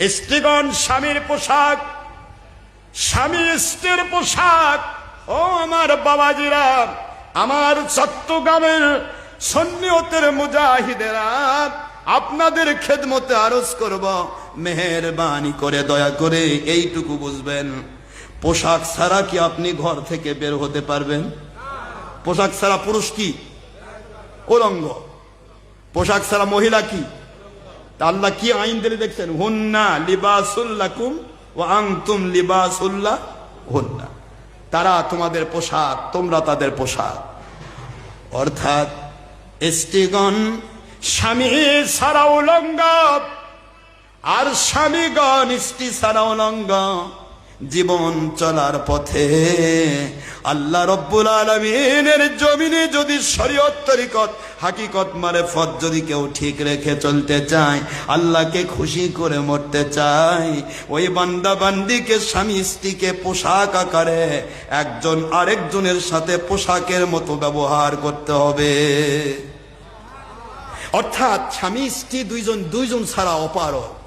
স্ত্রীগণ, স্বামীর পোশাক, স্বামী স্ত্রীর পোশাক। ও আমার বাবাজিরা, আমার চট্টগ্রামের সন্নিয়তের মুজাহিদেরা, আপনাদের খেদমতে আরজ করব। মেহেরবানি করে, দয়া করে এইটুকু বুঝবেন। পোশাক ছাড়া কি আপনি ঘর থেকে বের হতে পারবেন? পোশাক ছাড়া পুরুষ কি? উলঙ্গ পোশাক ছাড়া মহিলা কি? আল্লাহ কি আইন দিলে দেখছেন? হুন্না লিবাসুল্লাকুম ও আংতুম লিবাসুল্লাহ হুন্না। তারা তোমাদের পোশাক, তোমরা তাদের পোশাক। অর্থাৎ স্ত্রীগণ স্বামী ছাড়া উলঙ্গ, আর স্বামীগণ স্ত্রী ছাড়া উলঙ্গ। জীবন চলার পথে আল্লাহ রব্বুল আলমিনের জমিনে যদি শরীয়ত তরিকত, হাকিকত মারে ফত যদি কেউ ঠিক রেখে চলতে চায়, আল্লাহকে খুশি করে মরতে চায়, ওই বান্দা বান্দিকে, স্বামী স্ত্রীকে পোশাক আকারে একজন আরেকজনের সাথে পোশাকের মতো ব্যবহার করতে হবে। অর্থাৎ স্বামী স্ত্রী দুইজন দুইজন ছাড়া অপারক